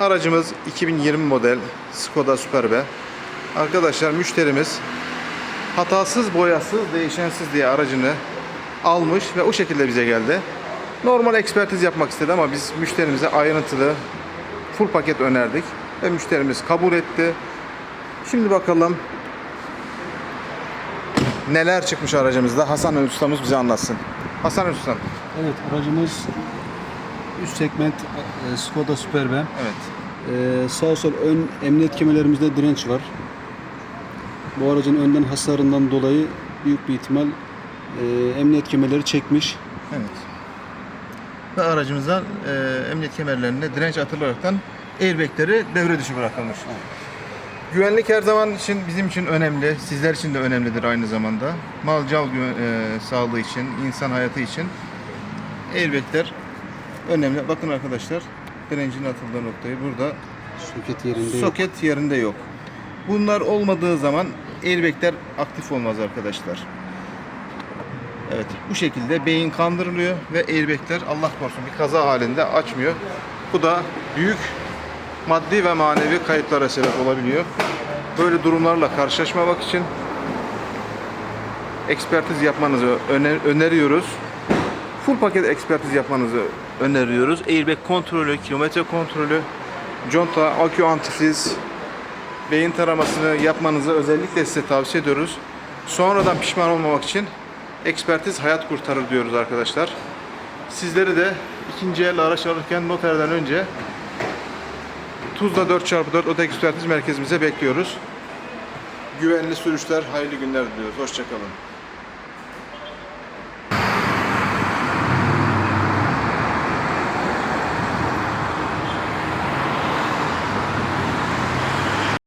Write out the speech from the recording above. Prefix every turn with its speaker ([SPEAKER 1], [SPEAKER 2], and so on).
[SPEAKER 1] Aracımız 2020 model Skoda Superb. Arkadaşlar müşterimiz hatasız, boyasız, değişensiz diye aracını almış ve o şekilde bize geldi. Normal ekspertiz yapmak istedi ama biz müşterimize ayrıntılı full paket önerdik ve müşterimiz kabul etti. Şimdi bakalım neler çıkmış aracımızda. Hasan Ustamız bize anlatsın. Hasan Ustam.
[SPEAKER 2] Evet aracımız üst segment e, Skoda Superb.
[SPEAKER 1] Evet.
[SPEAKER 2] E, sağ sol ön emniyet kemerlerimizde direnç var. Bu aracın önden hasarından dolayı büyük bir ihtimal e, emniyet kemerleri çekmiş.
[SPEAKER 1] Evet. Ve aracımızdan e, emniyet kemerlerine direnç atılaraktan airbagleri devre dışı bırakılmış. Güvenlik her zaman için bizim için önemli, sizler için de önemlidir aynı zamanda. Mal can güven- e, sağlığı için, insan hayatı için airbagler önemli. Bakın arkadaşlar, direncin atıldığı noktayı burada
[SPEAKER 2] Soket yerinde yok.
[SPEAKER 1] soket yerinde yok. Bunlar olmadığı zaman airbagler aktif olmaz arkadaşlar. Evet bu şekilde beyin kandırılıyor ve airbagler Allah korusun bir kaza halinde açmıyor. Bu da büyük maddi ve manevi kayıplara sebep olabiliyor. Böyle durumlarla karşılaşmamak için ekspertiz yapmanızı öner- öneriyoruz. Full paket ekspertiz yapmanızı öneriyoruz. Airbag kontrolü, kilometre kontrolü, conta, akü antifriz, beyin taramasını yapmanızı özellikle size tavsiye ediyoruz. Sonradan pişman olmamak için ekspertiz hayat kurtarır diyoruz arkadaşlar. Sizleri de ikinci el araç alırken noterden önce Tuzla 4x4 Oto Ekspertiz Merkezimize bekliyoruz. Güvenli sürüşler, hayırlı günler diliyoruz. Hoşçakalın.